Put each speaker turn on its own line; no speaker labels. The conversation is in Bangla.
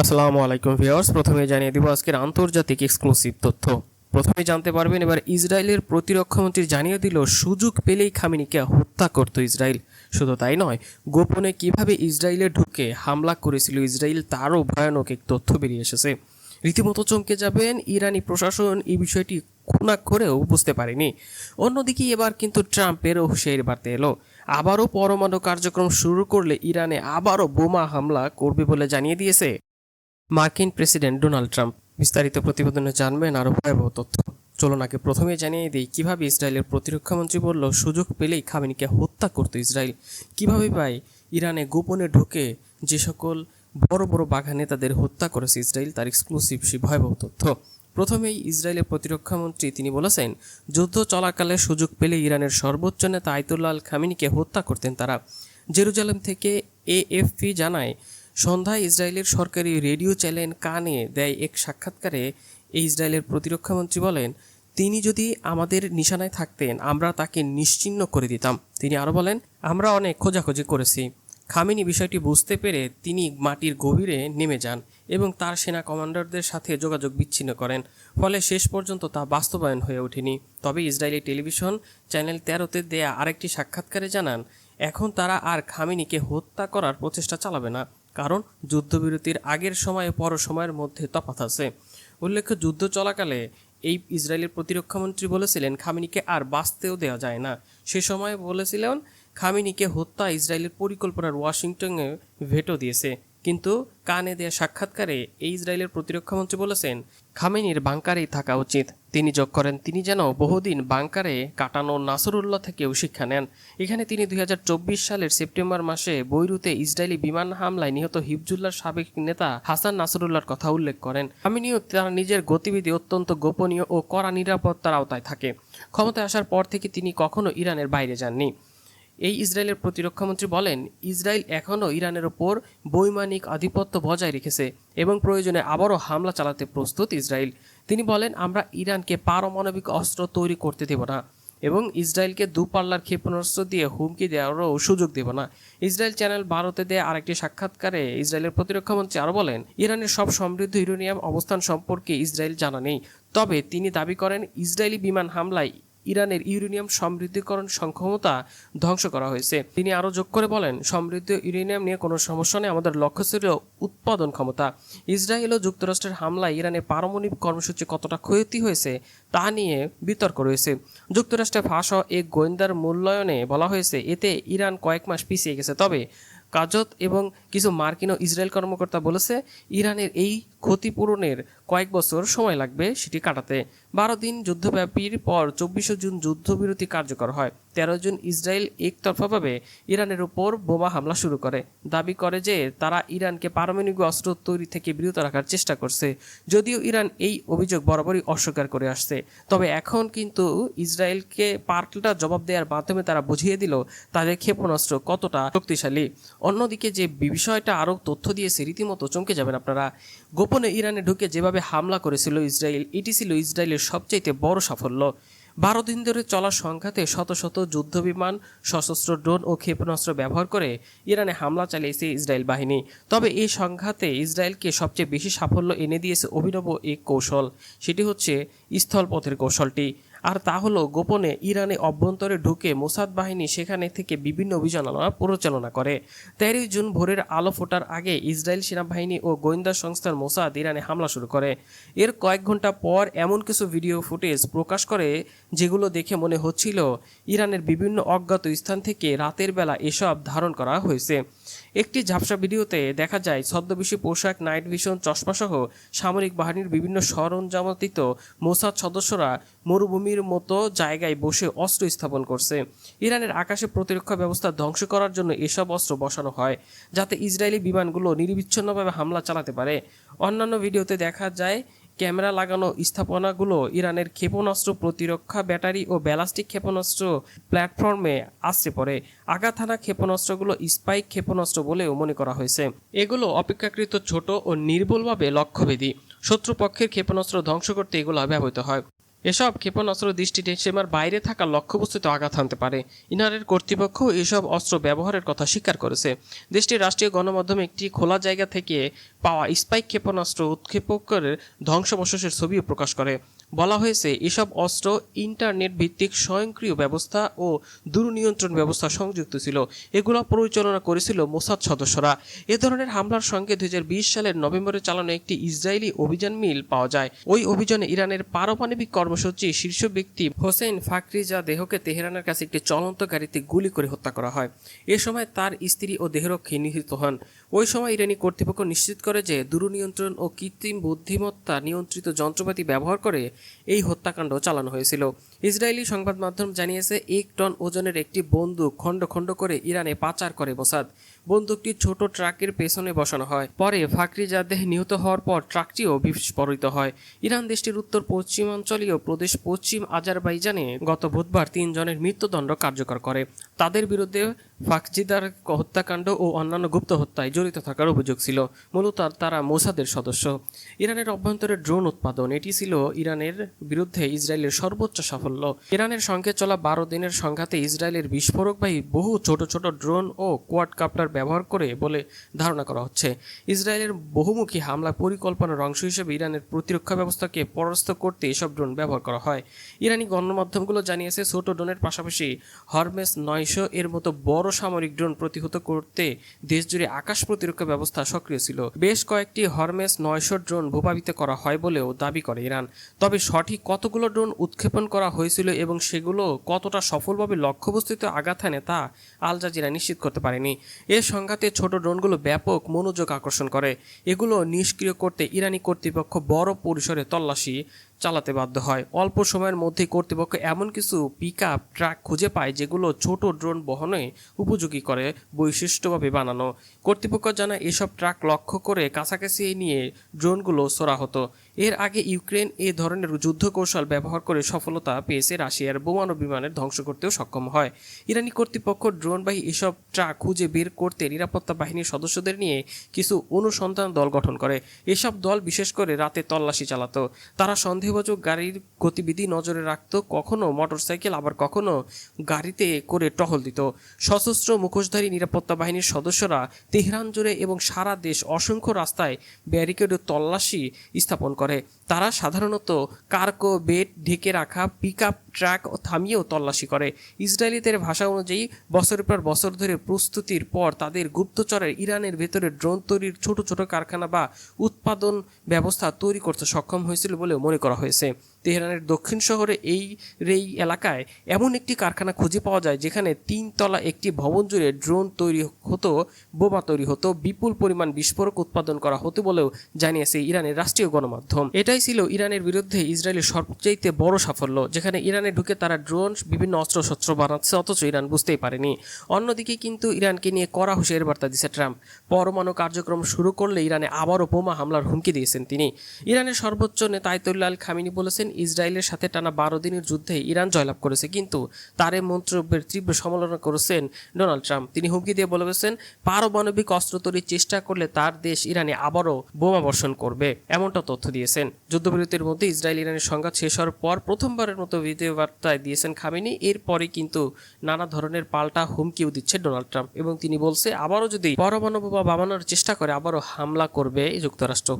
আসসালামু আলাইকুম ভিউয়ার্স প্রথমে জানিয়ে দিব আজকের আন্তর্জাতিক এক্সক্লুসিভ তথ্য। প্রথমে জানতে পারবেন, এবার ইসরায়েলের প্রতিরক্ষামন্ত্রী জানিয়ে দিল, সুযোগ পেলেই খামিনিকে হত্যা করত ইসরায়েল। শুধু তাই নয়, গোপনে কীভাবে ইসরায়েলে ঢুকে হামলা করেছিল ইসরায়েল তারও ভয়ানক এক তথ্য বেরিয়ে এসেছে। রীতিমতো চমকে যাবেন ইরানি প্রশাসন, এই বিষয়টি খুনা করেও বুঝতে পারেনি। অন্যদিকে এবার কিন্তু ট্রাম্পেরও হুঁশিয়ারি বার্তা এলো। আবারও পরমাণু কার্যক্রম শুরু করলে ইরানে আবারও বোমা হামলা করবে বলে জানিয়ে দিয়েছে মার্কিন প্রেসিডেন্ট ডোনাল্ড ট্রাম্প বিস্তারিত প্রতিবেদনে জানবেন আরও ভয়াবহ তথ্য। চলুন আগে প্রথমে জানিয়ে দিই, কীভাবে ইসরায়েলের প্রতিরক্ষামন্ত্রী বলল, সুযোগ পেলেই খামিনিকে হত্যা করতো ইসরায়েল। কীভাবে পায় ইরানে গোপনে ঢুকে যে সকল বড় বড় বাঘা নেতাদের হত্যা করেছে ইসরায়েল, তার এক্সক্লুসিভ সে ভয়াবহ তথ্য। প্রথমেই ইসরায়েলের প্রতিরক্ষামন্ত্রী তিনি বলেছেন, যুদ্ধ চলাকালে সুযোগ পেলে ইরানের সর্বোচ্চ নেতা আয়তুল্লাহ আল খামিনিকে হত্যা করতেন তারা। জেরুজালেম থেকে এএফপি জানায় সন্ধ্যায় ইসরায়েলের সরকারি রেডিও চ্যানেল কানে দেয় এক সাক্ষাৎকারে এই ইসরায়েলের প্রতিরক্ষামন্ত্রী বলেন, তিনি যদি আমাদের নিশানায় থাকতেন, আমরা তাকে নিশ্চিহ্ন করে দিতাম। তিনি আরও বলেন, আমরা অনেক খোঁজাখুঁজি করেছি। খামিনি বিষয়টি বুঝতে পেরে তিনি মাটির গভীরে নেমে যান এবং তার সেনা কমান্ডারদের সাথে যোগাযোগ বিচ্ছিন্ন করেন। ফলে শেষ পর্যন্ত তা বাস্তবায়ন হয়ে ওঠেনি। তবে ইসরায়েলি টেলিভিশন চ্যানেল তেরোতে দেয়া আরেকটি সাক্ষাৎকারে জানান, এখন তারা আর খামিনিকে হত্যা করার প্রচেষ্টা চালাবে না। কারণ যুদ্ধবিরতির আগের সময় পর সময়ের মধ্যে তফাত আছে। উল্লেখ্য, যুদ্ধ চলাকালে এই ইসরায়েলের প্রতিরক্ষামন্ত্রী বলেছিলেন, খামিনিকে আর বাঁচতেও দেওয়া যায় না। সে সময় বলেছিলেন, খামিনিকে হত্যা ইসরায়েলের পরিকল্পনার ওয়াশিংটনে ভেটো দিয়েছে। কিন্তু কানে দেয়া সাক্ষাৎকারে এই ইসরায়েলের প্রতিরক্ষামন্ত্রী বলেছেন খামেনির বাংকারেই থাকা উচিত। তিনি যোগ করেন, তিনি যেন বহুদিন বাংকারে কাটানো নাসরুল্লাহ থেকেও শিক্ষা নেন। এখানে তিনি দুই হাজার চব্বিশ সালের সেপ্টেম্বর মাসে বৈরুতে ইসরায়েলি বিমান হামলায় নিহত হিফজুল্লাহর সাবেক নেতা হাসান নাসরুল্লাহর কথা উল্লেখ করেন। খামেনিও তার নিজের গতিবিধি অত্যন্ত গোপনীয় ও কড়া নিরাপত্তার আওতায় থাকে। ক্ষমতায় আসার পর থেকে তিনি কখনো ইরানের বাইরে যাননি। এই ইসরায়েলের প্রতিরক্ষামন্ত্রী বলেন, ইসরায়েল এখনও ইরানের ওপর বৈমানিক আধিপত্য বজায় রেখেছে এবং প্রয়োজনে আবারও হামলা চালাতে প্রস্তুত ইসরায়েল। তিনি বলেন, আমরা ইরানকে পারমাণবিক অস্ত্র তৈরি করতে দেব না এবং ইসরায়েলকে দুপাল্লার ক্ষেপণাস্ত্র দিয়ে হুমকি দেওয়ারও সুযোগ দেব না। ইসরায়েল চ্যানেল ভারতে দেয়া আরেকটি সাক্ষাৎকারে ইসরায়েলের প্রতিরক্ষামন্ত্রী আরও বলেন, ইরানের সব সমৃদ্ধ ইউরেনিয়াম অবস্থান সম্পর্কে ইসরায়েল জানা নেই। তবে তিনি দাবি করেন, ইসরায়েলি বিমান হামলায় ইরানের ইউরেনিয়াম সমৃদ্ধিকরণ সক্ষমতা ধ্বংস করা হয়েছে। তিনি আরও যোগ করে বলেন, সমৃদ্ধ ইউরেনিয়াম নিয়ে কোনো সমস্যা নেই, আমাদের লক্ষ্য ছিল উৎপাদন ক্ষমতা। ইসরায়েল ও যুক্তরাষ্ট্রের হামলায় ইরানের পারমাণবিক কর্মসূচি কতটা ক্ষতি হয়েছে তা নিয়ে বিতর্ক রয়েছে। যুক্তরাষ্ট্রে ফাঁস এক গোয়েন্দার মূল্যায়নে বলা হয়েছে, এতে ইরান কয়েক মাস পিছিয়ে গেছে। তবে কাজত এবং কিছু মার্কিন ও ইসরায়েল কর্মকর্তা বলেছে, ইরানের এই ক্ষতিপূরণের কয়েক বছর সময় লাগবে সেটি কাটাতে। বারো দিন যুদ্ধব্যাপীর পর চব্বিশে জুন যুদ্ধবিরতি কার্যকর হয়। তেরো জুন ইসরায়েল একতরফাভাবে ইরানের উপর বোমা হামলা শুরু করে। দাবি করে যে তারা ইরানকে পারমাণবিক অস্ত্র তৈরি থেকে বিরত রাখার চেষ্টা করছে। যদিও ইরান এই অভিযোগ বরাবরই অস্বীকার করে আসছে। তবে এখন কিন্তু ইসরায়েলকে পাল্টা জবাব দেওয়ার মাধ্যমে তারা বুঝিয়ে দিল, তাদের ক্ষেপণাস্ত্র কতটা শক্তিশালী। অন্যদিকে যে বিষয়টা আরও তথ্য দিয়েছে রীতিমতো চমকে যাবেন আপনারা। গোপনে ইরানে ঢুকে যেভাবে হামলা করেছিল ইসরায়েল, এটি ছিল ইসরায়েলের সবচাইতে বড় সাফল্য। বারো দিন ধরে চলা সংঘাতে শত শত যুদ্ধবিমান, সশস্ত্র ড্রোন ও ক্ষেপণাস্ত্র ব্যবহার করে ইরানে হামলা চালিয়েছে ইসরায়েল বাহিনী। তবে এই সংঘাতে ইসরায়েলকে সবচেয়ে বেশি সাফল্য এনে দিয়েছে অভিনব এক কৌশল, সেটি হচ্ছে স্থলপথের কৌশলটি। আর তা হলো গোপনে ইরানে অভ্যন্তরে ঢুকে মোসাদ বাহিনী সেখানে থেকে বিভিন্ন অভিযাননা পরিচালনা করে। তেরোই জুন ভোরের আলো ফোটার আগে ইসরায়েল সেনাবাহিনী ও গোয়েন্দা সংস্থার মোসাদ ইরানে হামলা শুরু করে। এর কয়েক ঘণ্টা পর এমন কিছু ভিডিও ফুটেজ প্রকাশ করে, যেগুলো দেখে মনে হচ্ছিল ইরানের বিভিন্ন অজ্ঞাত স্থান থেকে রাতের বেলা এসব ধারণ করা হয়েছে। একটি ঝাপসা ভিডিওতে দেখা যায় ছদ্মবেশী পোশাক, নাইট ভিশন, চশমাসহ সামরিক বাহিনীর বিভিন্ন সরঞ্জামাতিত মোসাদ সদস্যরা মরুভূমির মতো জায়গায় বসে অস্ত্র স্থাপন করছে। ইরানের আকাশে প্রতিরক্ষা ব্যবস্থা ধ্বংস করার জন্য এসব অস্ত্র বসানো হয়, যাতে ইসরায়েলি বিমানগুলো নিরবিচ্ছিন্নভাবে হামলা চালাতে পারে। অন্যান্য ভিডিওতে দেখা যায় ক্যামেরা লাগানো স্থাপনাগুলো ইরানের ক্ষেপণাস্ত্র প্রতিরক্ষা ব্যাটারি ও ব্যালাস্টিক ক্ষেপণাস্ত্র প্ল্যাটফর্মে আসতে পড়ে। আঘাত হানা ক্ষেপণাস্ত্রগুলো স্পাইক ক্ষেপণাস্ত্র বলেও মনে করা হয়েছে। এগুলো অপেক্ষাকৃত ছোট ও নির্ভুলভাবে লক্ষ্যভেদী। শত্রুপক্ষের ক্ষেপণাস্ত্র ধ্বংস করতে এগুলো ব্যবহৃত হয়। এসব ক্ষেপণাস্ত্র দৃষ্টিতে সীমার বাইরে থাকা লক্ষ্যবস্তুতে আঘাত হানতে পারে। ইনারের কর্তৃপক্ষ এসব অস্ত্র ব্যবহারের কথা স্বীকার করেছে। দেশটির রাষ্ট্রীয় গণমাধ্যমে একটি খোলা জায়গা থেকে পাওয়া স্পাইক ক্ষেপণাস্ত্র উৎক্ষেপকের ধ্বংসাবশেষের ছবিও প্রকাশ করে। বলা হয়েছে, এসব অস্ত্র ইন্টারনেট ভিত্তিক স্বয়ংক্রিয় ব্যবস্থা ও দূরনিয়ন্ত্রণ ব্যবস্থা সংযুক্ত ছিল। এগুলো পরিচালনা করেছিল মোসাদ সদস্যরা। এ ধরনের হামলার সঙ্গে দুই হাজার বিশ সালের নভেম্বরে চালানো একটি ইসরায়েলি অভিযান মিল পাওয়া যায়। ওই অভিযানে ইরানের পারমাণবিক কর্মসূচি শীর্ষ ব্যক্তি হোসেন ফাকরিজা দেহকে তেহরানের কাছে একটি চলন্ত গাড়িতে গুলি করে হত্যা করা হয়। এ সময় তার স্ত্রী ও দেহরক্ষী নিহত হন। ওই সময় ইরানি কর্তৃপক্ষ নিশ্চিত করে যে দূরনিয়ন্ত্রণ ও কৃত্রিম বুদ্ধিমত্তা নিয়ন্ত্রিত যন্ত্রপাতি ব্যবহার করে এই হত্যাকাণ্ড চালানো হয়েছিল। ইসরায়েলি সংবাদ মাধ্যম জানিয়েছে, এক টন ওজনের একটি বন্দুক খণ্ড খণ্ড করে ইরানে পাচার করে মোসাদ। বন্দুকটি ছোট ট্রাকের পেছনে বসানো হয়। পরে ফাকরি জাদেহ নিহত হওয়ার পর ট্রাকটিও বিস্ফোরিত হয়। ইরান দেশটির উত্তর পশ্চিমাঞ্চলীয় প্রদেশ পশ্চিম আজারবাইজানে গত বুধবার তিনজনের মৃত্যুদণ্ড কার্যকর করে। তাদের বিরুদ্ধে ফাকজিদার হত্যাকাণ্ড ও অন্যান্য গুপ্ত হত্যায় জড়িত থাকার অভিযোগ ছিল। মূলত তারা মোসাদের সদস্য। ইরানের অভ্যন্তরে ড্রোন উৎপাদন, এটি ছিল ইরানের বিরুদ্ধে ইসরায়েলের সর্বোচ্চ সাফল্য। ইরানের সঙ্গে চলা বারো দিনের সংঘাতে ইসরায়েলের বিস্ফোরকবাহী বহু ছোট ছোট ড্রোন ও কোয়াড কাপ্টার ব্যবহার করে বলে ধারণা করা হচ্ছে। ইসরায়েলের বহুমুখী হামলা পরিকল্পনার অংশ হিসেবে ইরানের প্রতিরক্ষা ব্যবস্থাকে পরাস্ত করতে এসব ড্রোন ব্যবহার করা হয়। ইরানি গণমাধ্যমগুলো জানিয়েছে, ছোট ড্রোনের পাশাপাশি হরমেস নয়শো এর মতো বড় সামরিক ড্রোন প্রতিহত করতে দেশজুড়ে আকাশ প্রতিরক্ষা ব্যবস্থা সক্রিয় ছিল। বেশ কয়েকটি হরমেস নয়শো ড্রোন ভূপাবিত করা হয় বলেও দাবি করে ইরান। তবে সঠিক কতগুলো ড্রোন উৎক্ষেপণ করা হয়েছিল এবং সেগুলো কতটা সফলভাবে লক্ষ্যবস্তুতে আঘাত হানে তা আল জাজিরা নিশ্চিত করতে পারেনি। এ সংঘাতে ছোট ড্রোনগুলো ব্যাপক মনোযোগ আকর্ষণ করে। এগুলো নিষ্ক্রিয় করতে ইরানি কর্তৃপক্ষ বড় পরিসরে তল্লাশি চালাতে বাধ্য হয়। অল্প সময়ের মধ্যে কর্তৃপক্ষ এমন কিছু পিক আপ ট্রাক খুঁজে পায়, যেগুলো ছোট ড্রোন বহনে উপযোগী করে বৈশিষ্ট্যভাবে বানানো। কর্তৃপক্ষ জানায়, এসব ট্রাক লক্ষ্য করে কাছাকাছি নিয়ে ড্রোনগুলো ছোড়া হতো। এর আগে ইউক্রেন এ ধরনের যুদ্ধ কৌশল ব্যবহার করে সফলতা পেয়েছে রাশিয়ার বোমানো বিমানের ধ্বংস করতেও সক্ষম হয়। ইরানি কর্তৃপক্ষ ড্রোনবাহী এসব ট্রাক খুঁজে বের করতে নিরাপত্তা বাহিনীর সদস্যদের নিয়ে কিছু অনুসন্ধান দল গঠন করে। এসব দল বিশেষ করে রাতে তল্লাশি চালাতো। তারা সন্দেহবাচক গাড়ির গতিবিধি নজরে রাখত, কখনো মোটরসাইকেল, আবার কখনো গাড়িতে করে টহল দিত। সশস্ত্র মুখোশধারী নিরাপত্তা বাহিনীর সদস্যরা তেহরান জুড়ে এবং সারা দেশ অসংখ্য রাস্তায় ব্যারিকেড তল্লাশি স্থাপন করে। তারা সাধারণত কার্কো বেড ঢেকে রাখা পিক আপ ট্রাক থামিয়েও তল্লাশি করে। ইসরায়েলিদের ভাষা অনুযায়ী, বছরের পর বছর ধরে প্রস্তুতির পর তাদের গুপ্তচরের ইরানের ভেতরে ড্রোন তৈরির ছোট ছোট কারখানা বা উৎপাদন ব্যবস্থা তৈরি করতে সক্ষম হয়েছিল বলে মনে করা হয়েছে। তেহরানের দক্ষিণ শহরে এই রেই এলাকায় এমন একটি কারখানা খুঁজে পাওয়া যায় যেখানে তিনতলা একটি ভবন জুড়ে ড্রোন তৈরি হতো, বোমা তৈরি হতো, বিপুল পরিমাণ বিস্ফোরক উৎপাদন করা হতো বলেও জানিয়েছে ইরানের রাষ্ট্রীয় গণমাধ্যম। এটাই ছিল ইরানের বিরুদ্ধে ইসরায়েলের সবচাইতে বড় সাফল্য, যেখানে ইরানে ঢুকে তারা ড্রোন, বিভিন্ন অস্ত্র শস্ত্র বানাচ্ছে, অথচ ইরান বুঝতেই পারেনি। অন্যদিকে কিন্তু ইরানকে নিয়ে কড়া হুঁশিয়ার বার্তা দিচ্ছে ট্রাম্প। পরমাণু কার্যক্রম শুরু করলে ইরানে আবারও বোমা হামলার হুমকি দিয়েছেন তিনি। ইরানের সর্বোচ্চ নেতা আয়তুল্লাহ আল খামিনি বলেছেন ইসরায়েলের সাথে টানা বারো দিনের যুদ্ধে ইরান জয়লাভ করেছে। কিন্তু তার এই মন্তব্যের তীব্র সমালোচনা করেছেন ডোনাল্ড ট্রাম্প। তিনি হুমকি দিয়ে বলেছেন পারমাণবিক অস্ত্র তৈরির চেষ্টা করলে তার দেশ ইরানে আবারও বোমা বর্ষণ করবে, এমনটা তথ্য দিয়েছেন। যুদ্ধবিরতির মধ্যে ইসরায়েল ইরানের সংঘাত শেষ হওয়ার পর প্রথমবারের মতো ভিডিও বার্তায় দিয়েছেন খামিনি। এরপরে কিন্তু নানা ধরনের পাল্টা হুমকিও দিচ্ছে ডোনাল্ড ট্রাম্প এবং তিনি বলছে, আবারও যদি পরমাণু বোমা বানানোর চেষ্টা করে, আবারও হামলা করবে যুক্তরাষ্ট্র।